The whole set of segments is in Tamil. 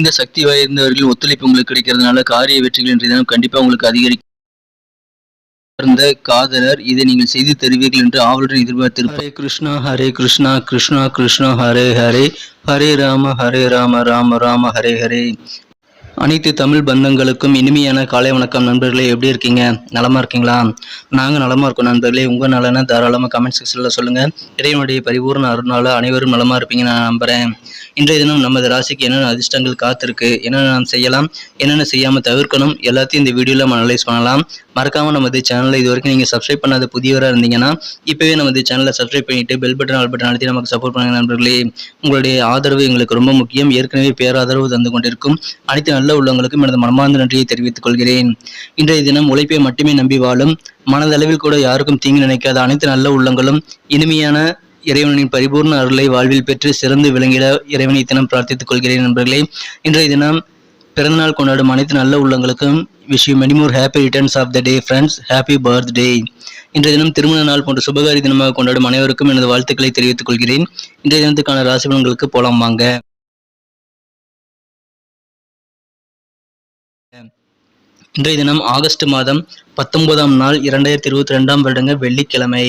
இந்த சக்தி வாய்ந்தவர்களின் ஒத்துழைப்பு உங்களுக்கு கிடைக்கிறதுனால காரிய வெற்றிகள் இன்றைய தினம் கண்டிப்பா உங்களுக்கு அதிகரிக்கும். சார்ந்த காதலர் இதை நீங்கள் செய்து தருவீர்கள் என்று ஆவலுடன் எதிர்பார்த்திருப்பார் ஹரே கிருஷ்ணா ஹரே கிருஷ்ணா கிருஷ்ணா கிருஷ்ணா ஹரே ஹரே. ஹரே ராம ஹரே ராம ராம ராம ஹரே ஹரே. அனைத்து தமிழ் பந்தங்களுக்கும் இனிமையான காலை வணக்கம் நண்பர்களே எப்படி இருக்கீங்க? நலமா இருக்கீங்களா? நாங்க நலமா இருக்கோம் நண்பர்களே. உங்க நலனை தாராளமா கமெண்ட் செக்ஷனில் சொல்லுங்க. இறைவனுடைய பரிபூர்ண அருணால அனைவரும் நலமா இருப்பீங்க நான் நம்புறேன். இன்றைய தினம் நமது ராசிக்கு என்னென்ன அதிர்ஷ்டங்கள் காத்திருக்கு என்னென்ன நாம் செய்யலாம் என்னென்ன செய்யாமல் தவிர்க்கணும் எல்லாத்தையும் இந்த வீடியோவில் நம்ம அனலைஸ் பண்ணலாம். மறக்காமல் நமது சேனலை இது வரைக்கும் நீங்க சப்ஸ்கிரைப் பண்ணாத புதியவராக இருந்தீங்கன்னா இப்போவே நமது சேனலை சப்ஸ்கிரைப் பண்ணிட்டு பெல் பட்டன் ஆல் பட்டன் அழுத்தி நமக்கு சப்போர்ட் பண்ணுங்க நண்பர்களே. உங்களுடைய ஆதரவு எங்களுக்கு ரொம்ப முக்கியம். ஏற்கனவே பேராதரவு தந்து கொண்டிருக்கும் அனைத்து நல்ல உள்ளவங்களுக்கும் எனது மனமார்ந்த நன்றியை தெரிவித்துக் கொள்கிறேன். இன்றைய தினம் உழைப்பை மட்டுமே நம்பி வாழும் மனதளவில் கூட யாருக்கும் தீங்கு நினைக்காத அனைத்து நல்ல உள்ளங்களும் இனிமையான இறைவனின் பரிபூர்ண அருளை வாழ்வில் பெற்று சிறந்து விளங்கிட இறைவனை தினம் பிரார்த்தித்துக் கொள்கிறேன் நண்பர்களே. இன்றைய தினம் பிறந்தநாள் கொண்டாடும் அனைத்து நல்ல உள்ளங்களுக்கும் wish you many more happy returns of the day friends happy birthday இன்றைய தினம் திருமண நாள் போன்ற சுபகாரி தினமாக கொண்டாடும் அனைவருக்கும் எனது வாழ்த்துக்களை தெரிவித்துக் கொள்கிறேன். இன்றைய தினத்துக்கான ராசி பலன்களுக்கு போலாம் வாங்க. இன்றைய தினம் ஆகஸ்ட் மாதம் பத்தொன்பதாம் நாள் இரண்டாயிரத்தி இருபத்தி ரெண்டாம் வருடங்க வெள்ளிக்கிழமை.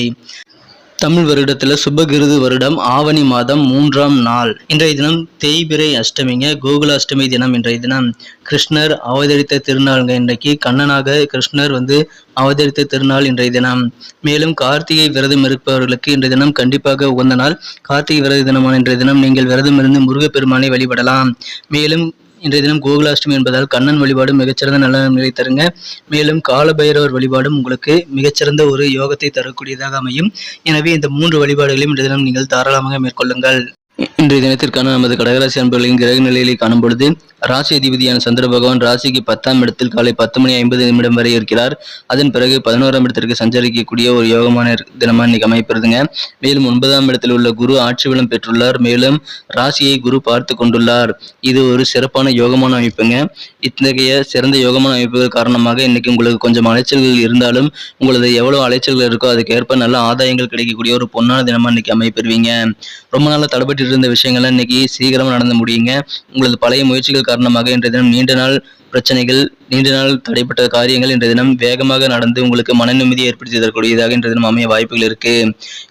தமிழ் வருடத்துல சுபகிருது வருடம் ஆவணி மாதம் மூன்றாம் நாள். இன்றைய தினம் தேய்பிரை அஷ்டமிங்க கோகுல அஷ்டமி தினம் இன்றைய தினம். கிருஷ்ணர் அவதரித்த திருநாளுங்க இன்றைக்கு. கண்ணனாக கிருஷ்ணர் வந்து அவதரித்த திருநாள் இன்றைய தினம். மேலும் கார்த்திகை விரதம் இருப்பவர்களுக்கு இன்றைய தினம் கண்டிப்பாக உகந்த நாள். கார்த்திகை விரத தினமான இன்றைய தினம் நீங்கள் விரதம் இருந்து முருகப்பெருமானை வழிபடலாம். மேலும் இன்றைய தினம் கோகுலாஷ்டமி என்பதால் கண்ணன் வழிபாடு மிகச்சிறந்த நல்ல நிலை தருங்க. மேலும் காலபைரவர் வழிபாடும் உங்களுக்கு மிகச்சிறந்த ஒரு யோகத்தை தரக்கூடியதாக அமையும். எனவே இந்த மூன்று வழிபாடுகளையும் இன்றைய தினம் நீங்கள் தாராளமாக மேற்கொள்ளுங்கள். இன்றைய தினத்திற்கான நமது கடகராசி அன்பர்களின் கிரக நிலையிலே காணும் பொழுது ராசி அதிபதியான சந்திர பகவான் ராசிக்கு பத்தாம் இடத்தில் காலை பத்து மணி ஐம்பது நிமிடம் வரை இருக்கிறார். அதன் பிறகு பதினோராம் இடத்திற்கு சஞ்சரிக்கக்கூடிய ஒரு யோகமான தினமா இன்னைக்கு அமைப்பிருதுங்க மேலும் ஒன்பதாம் இடத்தில் உள்ள குரு ஆட்சி விளம் பெற்றுள்ளார். மேலும் ராசியை குரு பார்த்து கொண்டுள்ளார். இது ஒரு சிறப்பான யோகமான அமைப்புங்க. இத்தகைய சிறந்த யோகமான அமைப்புகள் காரணமாக இன்னைக்கு உங்களுக்கு கொஞ்சம் அலைச்சல்கள் இருந்தாலும் உங்களது எவ்வளவு அலைச்சல்கள் இருக்கோ அதுக்கேற்ப நல்ல ஆதாயங்கள் கிடைக்கக்கூடிய ஒரு பொன்னான தினமா இன்னைக்கு அமைப்பெறுவீங்க ரொம்ப நாள தடைபட்டு இருந்த விஷயங்கள்லாம் இன்னைக்கு சீக்கிரமாக நடந்து முடியுங்க. உங்களது பழைய முயற்சிகள் காரணமாக இன்றைய தினம் நீண்ட நாள் பிரச்சனைகள் நீண்ட நாள் தடைப்பட்ட காரியங்கள் இன்றைய தினம் வேகமாக நடந்து உங்களுக்கு மன நிம்மதியை ஏற்படுத்தி தரக்கூடியதாக இன்றைய தினம் அமைய வாய்ப்புகள் இருக்கு.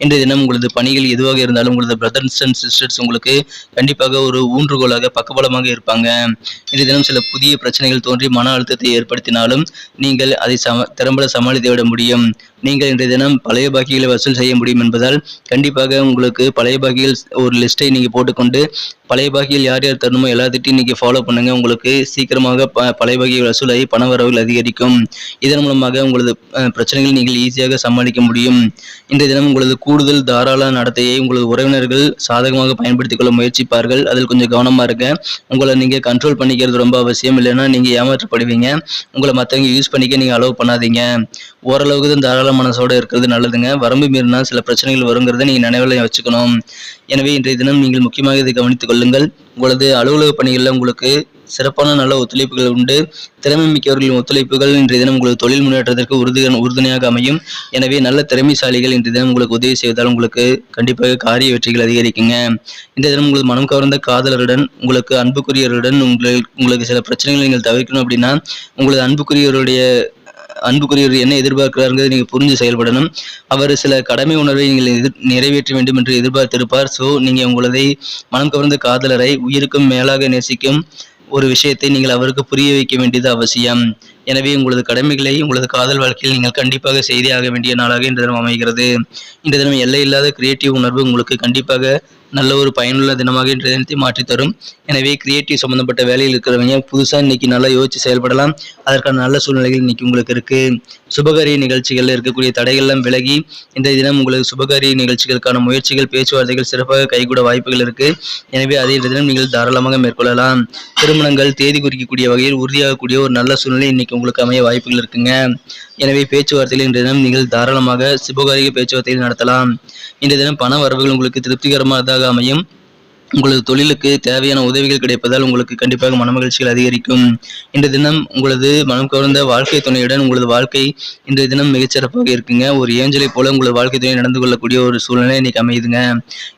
இன்றைய தினம் உங்களது பணிகள் எதுவாக இருந்தாலும் உங்களது பிரதர்ஸ் அண்ட் சிஸ்டர்ஸ் உங்களுக்கு கண்டிப்பாக ஒரு ஊன்றுகோலாக பக்கபலமாக இருப்பாங்க. இன்றைய தினம் சில புதிய பிரச்சனைகள் தோன்றி மன அழுத்தத்தை ஏற்படுத்தினாலும் நீங்கள் அதை சம திறம்பட சமாளித்து விட முடியும். நீங்கள் இன்றைய தினம் பழைய பாக்கிகளை வசூல் செய்ய முடியும் என்பதால் கண்டிப்பாக உங்களுக்கு பழைய பாக்கிகள் ஒரு லிஸ்ட்டை நீங்கள் போட்டுக்கொண்டு பழைய பாக்கியில் யார் யார் தரணுமோ எல்லாத்திட்டையும் நீங்கள் ஃபாலோ பண்ணுங்க. உங்களுக்கு சீக்கிரமாக ப பழைய வகை வசூலை பணவரவுகள் அதிகரிக்கும். இதன் மூலமாக உங்களது பிரச்சனைகளை நீங்கள் ஈஸியாக சமாளிக்க முடியும். இன்றைய தினம் உங்களது கூடுதல் தாராள நடத்தையை உங்களது உறவினர்கள் சாதகமாக பயன்படுத்திக் கொள்ள முயற்சிப்பார்கள். அதில் கொஞ்சம் கவனமாக இருக்க உங்களை நீங்கள் கண்ட்ரோல் பண்ணிக்கிறது ரொம்ப அவசியம். இல்லைன்னா நீங்கள் ஏமாற்றப்படுவீங்க. உங்களை மற்றவங்க யூஸ் பண்ணிக்க நீங்கள் அலோவ் பண்ணாதீங்க. ஓரளவுக்கு தான் தாராள மனசோடு இருக்கிறது நல்லதுங்க. வரம்பு மீறினா சில பிரச்சனைகள் வருங்கிறத நீங்கள் நினைவில் வச்சுக்கணும். எனவே இன்றைய தினம் நீங்கள் முக்கியமாக இதை கவனித்துக் கொள்ளுங்கள். உங்களது அலுவலக பணிகளில் உங்களுக்கு சிறப்பான நல்ல ஒத்துழைப்புகள் உண்டு. திறமை மிக்கவர்களின் ஒத்துழைப்புகள் இன்றைய தினம் உங்களுக்கு தொழில் முன்னேற்றத்திற்கு உறுதி உறுதுணையாக அமையும். எனவே நல்ல திறமைசாலிகள் இன்றைய தினம் உங்களுக்கு உதவி செய்வதால் உங்களுக்கு கண்டிப்பாக காரிய வெற்றிகள் அதிகரிக்குங்க. இந்த தினம் உங்களுக்கு மனம் கவர்ந்த காதலருடன் உங்களுக்கு அன்புக்குரியவருடன் உங்களுக்கு உங்களுக்கு சில பிரச்சனைகளை நீங்கள் தவிர்க்கணும் அப்படின்னா உங்களது அன்புக்குரியவருடைய அன்புக்குரியவர் என்ன எதிர்பார்க்கிறாருங்கிறது நீங்க புரிஞ்சு செயல்படணும். அவர் சில கடமை உணர்வை நீங்கள் எதிர் நிறைவேற்ற வேண்டும் என்று எதிர்பார்த்திருப்பார். ஸோ நீங்க உங்களதை மனம் கவர்ந்த காதலரை உயிருக்கும் மேலாக நேசிக்கும் ஒரு விஷயத்தை நீங்கள் அவருக்கு புரிய வைக்க வேண்டியது அவசியம். எனவே உங்களது கடமைகளை உங்களது காதல் வாழ்க்கையில் நீங்கள் கண்டிப்பாக செய்தே ஆக வேண்டிய நாளாக இந்த தினம் அமைகிறது. இந்த தினம் எல்லையில்லாத கிரியேட்டிவ் உணர்வு உங்களுக்கு கண்டிப்பாக நல்ல ஒரு பயனுள்ள தினமாக இன்றைய தினத்தை மாற்றி தரும். எனவே கிரியேட்டிவ் சம்பந்தப்பட்ட வேலையில் இருக்கிறவங்க புதுசா இன்னைக்கு நல்லா யோசிச்சு செயல்படலாம். அதற்கான நல்ல சூழ்நிலைகள் இன்னைக்கு உங்களுக்கு இருக்கு. சுபகாரிய நிகழ்ச்சிகளில் இருக்கக்கூடிய தடைகள்லாம் விலகி இந்த தினம் உங்களுக்கு சுபகாரிய நிகழ்ச்சிகளுக்கான முயற்சிகள் பேச்சுவார்த்தைகள் சிறப்பாக கைகூட வாய்ப்புகள் இருக்கு. எனவே அதே தினம் நீங்கள் தாராளமாக மேற்கொள்ளலாம். திருமணங்கள் தேதி குறிக்கக்கூடிய வகையில் உறுதியாகக்கூடிய ஒரு நல்ல சூழ்நிலை இன்னைக்கு உங்களுக்கு அமைய வாய்ப்புகள் இருக்குங்க. எனவே பேச்சுவார்த்தையில் இன்றைய தினம் நீங்கள் தாராளமாக சுபகாரிய பேச்சுவார்த்தையில் நடத்தலாம். இன்றைய தினம் பண வரவுகள் உங்களுக்கு திருப்திகரமானதாக அமையும். உங்களது தொழிலுக்கு தேவையான உதவிகள் கிடைப்பதால் உங்களுக்கு கண்டிப்பாக மனமகிழ்ச்சிகள் அதிகரிக்கும். இன்று தினம் உங்களது மனம் கவர்ந்த வாழ்க்கை துணையுடன் உங்களது வாழ்க்கை இன்றைய தினம் மிகச்சிறப்பாக இருக்குங்க. ஒரு ஏஞ்சலை போல உங்களது வாழ்க்கை துணை நடந்து கொள்ளக்கூடிய ஒரு சூழ்நிலை இன்னைக்கு அமையுதுங்க.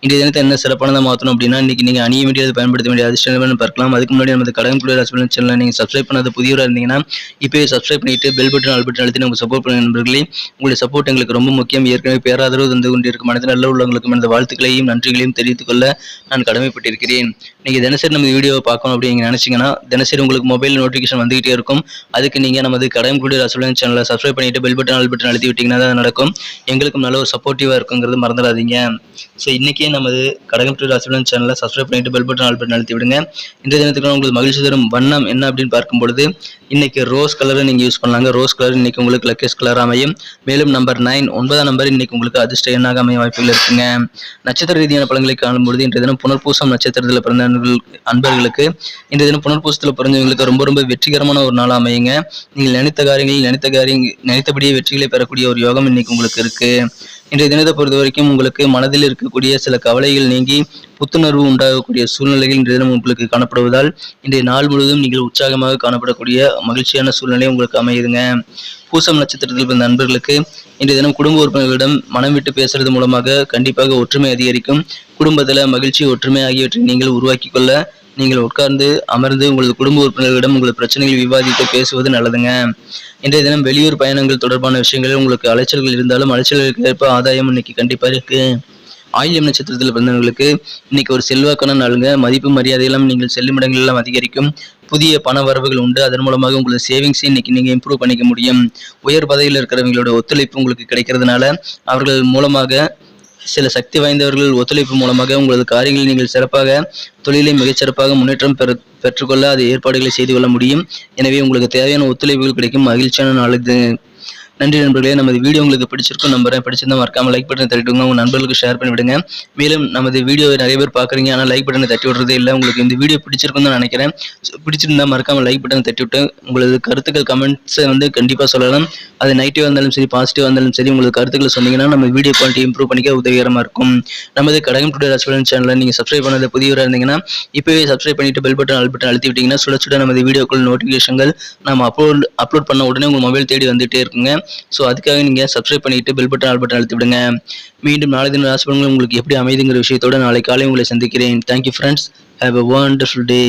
இன்றைய தினத்தை என்ன சிறப்பானதாக மாற்றணும் அப்படின்னா இன்னைக்கு நீங்கள் அணிய வேண்டியது பயன்படுத்த வேண்டிய அதிர்ஷ்டம் பார்க்கலாம். அதுக்கு முன்னாடி நமது கடன் குளிர் ஹஸ்பண்ட் சேனலை நீங்கள் சப்ஸ்கிரைப் பண்ணாத புதியவராக இருந்தீங்கன்னா இப்போயே சப்ஸ்கிரைப் பண்ணிட்டு பெல் பட்டன் ஆல் பட்டன் அழுத்தி நமக்கு சப்போர்ட் பண்ணுங்க நண்பர்களே. உங்களுடைய சப்போர்ட் எங்களுக்கு ரொம்ப முக்கியம். ஏற்கனவே பேராதரவு தந்து கொண்டிருக்கும் மனதில் நல்ல உள்ளவங்களுக்கு எனது வாழ்த்துக்களையும் நன்றிகளையும் தெரிவித்துக் கொள்ள நான் கடமைப்பட்டிருக்கிறேன் நீங்கள் தினசரி நம்ம வீடியோவை பார்க்கணும் அப்படின்னு நினச்சிங்கன்னா நினைச்சீங்கன்னா தினசரி உங்களுக்கு மொபைல் நோட்டிஃபிகேஷன் வந்துகிட்டே இருக்கும். அதுக்கு நீங்க நமது கடன் கூடிய ரசோலன் சேனலை சப்ஸ்கிரைப் பண்ணிட்டு பெல் பட்டன் ஆல் பட்டன் அழுத்தி விட்டிங்கன்னா தான் நடக்கும். எங்களுக்கும் நல்ல ஒரு சப்போர்ட்டிவாக இருக்குங்கிறது மறந்துடாதீங்க. ஸோ இன்றைக்கே நமது கடகம் டு ரசோலன் சேனலை சப்ஸ்கிரைப் பண்ணிட்டு பெல் பட்டன் ஆல் பட்டன் அழுத்தி விடுங்க. இன்றைய தினத்துக்கு உங்களுக்கு மகிழ்ச்சி தரும் வண்ணம் என்ன அப்படின்னு பார்க்கும் பொழுது இன்னைக்கு ரோஸ் கலரை நீங்க யூஸ் பண்ணலாங்க. ரோஸ் கலர் இன்னைக்கு உங்களுக்கு லக்கேஸ் கலர் அமையும். மேலும் நம்பர் நைன் ஒன்பதாம் நம்பர் இன்னைக்கு உங்களுக்கு அதிர்ஷ்ட எண்ணாக அமைய வாய்ப்புகள் இருக்குங்க. நட்சத்திர ரீதியான பழங்களை காணும்பொழுது இன்றைய தினம் பூசம் நட்சத்திரத்தில் பிறந்த அன்பர்களுக்கு இந்த தினம் புனர்பூசத்தில் பிறந்தவங்களுக்கு ரொம்ப ரொம்ப வெற்றிகரமான ஒரு நாள் அமையுங்க. நீங்கள் நினைத்த காரியங்களில் நினைத்த காரியம் நினைத்தபடியே வெற்றிகளை பெறக்கூடிய ஒரு யோகம் இன்னைக்கு உங்களுக்கு இருக்கு. இன்றைய தினத்தை பொறுத்த வரைக்கும் உங்களுக்கு மனதில் இருக்கக்கூடிய சில கவலைகள் நீங்கி புத்துணர்வு உண்டாகக்கூடிய சூழ்நிலைகள் இன்றைய தினம் உங்களுக்கு காணப்படுவதால் இன்றைய நாள் முழுவதும் நீங்கள் உற்சாகமாக காணப்படக்கூடிய மகிழ்ச்சியான சூழ்நிலை உங்களுக்கு அமையுதுங்க. பூசம் நட்சத்திரத்தில் பிறந்த நண்பர்களுக்கு இன்றைய தினம் குடும்ப உறுப்பினர்களிடம் மனம் விட்டு பேசுறது மூலமாக கண்டிப்பாக ஒற்றுமை அதிகரிக்கும். குடும்பத்தில் மகிழ்ச்சி ஒற்றுமை ஆகியவற்றை நீங்கள் உருவாக்கி கொள்ள நீங்கள் உட்கார்ந்து அமர்ந்து உங்களது குடும்ப உறுப்பினர்களிடம் உங்களது பிரச்சனைகள் விவாதித்து பேசுவது நல்லதுங்க. இன்றைய தினம் வெளியூர் பயணங்கள் தொடர்பான விஷயங்களில் உங்களுக்கு அலைச்சல்கள் இருந்தாலும் அலைச்சல்களுக்கு ஏற்ப ஆதாயம் இன்னைக்கு கண்டிப்பாக இருக்குது ஆயில்யம் நட்சத்திரத்தில் பிறந்தவர்களுக்கு இன்னைக்கு ஒரு செல்வாக்கான நாளுங்க. மதிப்பு மரியாதையெல்லாம் நீங்கள் செல்லும் எல்லாம் அதிகரிக்கும். புதிய பண வரவுகள் உண்டு. அதன் மூலமாக உங்களோட சேவிங்ஸை இன்னைக்கு நீங்கள் இம்ப்ரூவ் பண்ணிக்க முடியும். உயர் பதவியில் இருக்கிறவங்களோட ஒத்துழைப்பு உங்களுக்கு கிடைக்கிறதுனால அவர்கள் மூலமாக சில சக்தி வாய்ந்தவர்கள் ஒத்துழைப்பு மூலமாக உங்களது காரியங்களை நீங்கள் சிறப்பாக தொழிலை மிகச்சிறப்பாக முன்னேற்றம் பெற பெற்றுக்கொள்ள அது ஏற்பாடுகளை செய்து கொள்ள முடியும். எனவே உங்களுக்கு தேவையான ஒத்துழைப்புகள் கிடைக்கும். மகிழ்ச்சியான நாள் இது. நன்றி நண்பர்களே. நமது வீடியோ உங்களுக்கு பிடிச்சிருக்கும் நம்புறேன். பிடிச்சிருந்தா மறக்காம லைக் பட்டன் தட்டிவிடுங்க. உங்க நண்பர்களுக்கு ஷேர் பண்ணி விடுங்க மேலும் நமது வீடியோவை நிறைய பேர் பார்க்குறீங்க. ஆனால் லைக் பட்டனை தட்டி விடுறதே இல்லை. உங்களுக்கு இந்த வீடியோ பிடிச்சிருக்குன்னு தான் நினைக்கிறேன். பிடிச்சிருந்தா மறக்காம லைக் பட்டனை தட்டி விட்டு உங்களது கருத்துக்கள் கமெண்ட்ஸை வந்து கண்டிப்பாக சொல்லலாம். அது நெகட்டிவாக இருந்தாலும் சரி பாசிட்டிவாக இருந்தாலும் சரி உங்களுக்கு கருத்துக்களை சொன்னீங்கன்னா நம்ம வீடியோ குவாலிட்டி இம்ப்ரூவ் பண்ணிக்க உதவிகரமாக இருக்கும். நமது கடகம் டுடே ரெஸ்டாரண்ட் சேனலில் நீங்கள் சப்ஸ்கிரைப் பண்ணாத புதியவராக இருந்தீங்கன்னா இப்போவே சப்ஸ்கிரைப் பண்ணிட்டு பெல் பட்டன் ஆல் பட்டன் அழுத்தி விட்டீங்கன்னா சுட சுட நமது வீடியோக்கள் நோட்டிஃபிகேஷன்கள் நம்ம அப்லோட் அப்லோட் பண்ண உடனே உங்கள் மொபைல் தேடி வந்துட்டே இருக்குங்க. ஸோ அதுக்காக நீங்கள் சப்ஸ்கிரைப் பண்ணிட்டு பெல் பட்டன் ஆல் பட்டன் அழுத்தி விடுங்க. மீண்டும் நாளை தின ராசிபலன்கள் உங்களுக்கு எப்படி அமைதுங்கிற விஷயத்தோட நாளை காலை உங்களை சந்திக்கிறேன். Thank you friends have a wonderful day